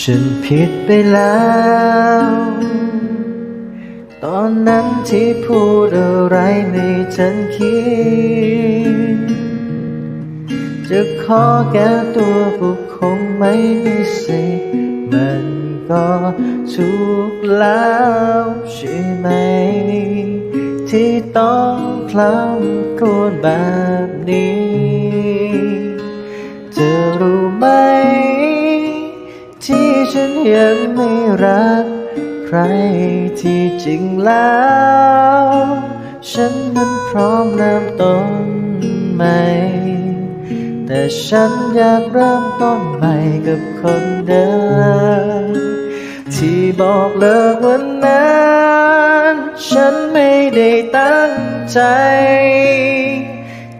ฉันผิดไปแล้ว ตอนนั้นที่พูดอะไรไม่ทันคิด จะขอแก้ตัวบุคคงไม่มีสิทธิ์มันก็ถูกแล้วใช่ไหม ที่ต้องพลำกลวนแบบนี้ ที่ฉันยังไม่รัก ใครที่จริงแล้ว ฉันนั้นพร้อมเริ่มต้นใหม่ แต่ฉันอยากเริ่มต้นใหม่กับคนเดิมที่บอกเลิกวันนั้น ฉันไม่ได้ตั้งใจ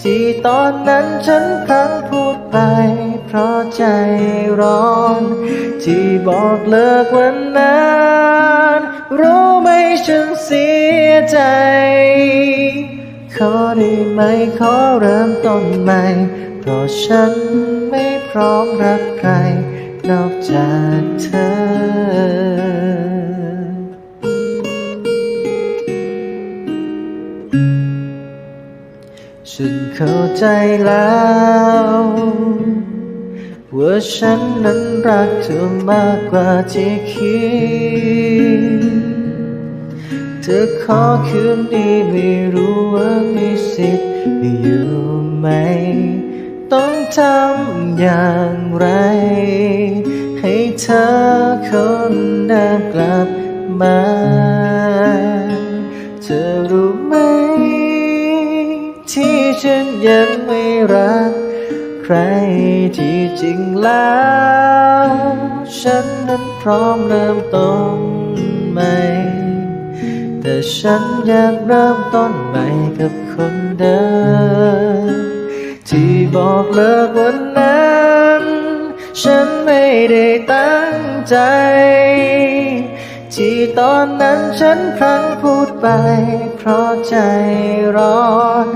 ที่ตอนนั้นฉันพลั้งพูดไป เพราะใจร้อน ที่บอกเลิกวันนั้นรู้ไหมฉันเสียใจขอได้ไหมขอเริ่มต้นใหม่ เพราะฉันไม่พร้อมรักใคร นอกจากเธอ เข้าใจแล้วว่าฉันนั้นรักเธอมากกว่าที่คิด เธอขอคืนดีไม่รู้ว่ามีสิทธิ์อยู่ไหม ต้องทำอย่างไร ให้เธอคนเดิมกลับมา เธอรู้ ฉันยังไม่รัก ใครที่จริงแล้ว ฉันนั้นพร้อมเริ่มต้นใหม่ แต่ฉันอยากเริ่มต้นใหม่กับคนเดิมที่บอกเลิกวันนั้น ฉันไม่ได้ตั้งใจ ที่ตอนนั้นฉันพลั้งพูดไป เพราะใจร้อน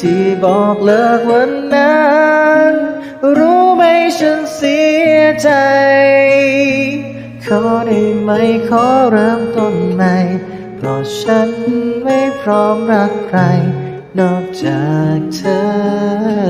ที่บอกเลิกวันนั้น รู้ไหมฉันเสียใจ ขอได้ไหมขอเริ่มต้นใหม่ เพราะฉันไม่พร้อมรักใคร นอกจากเธอ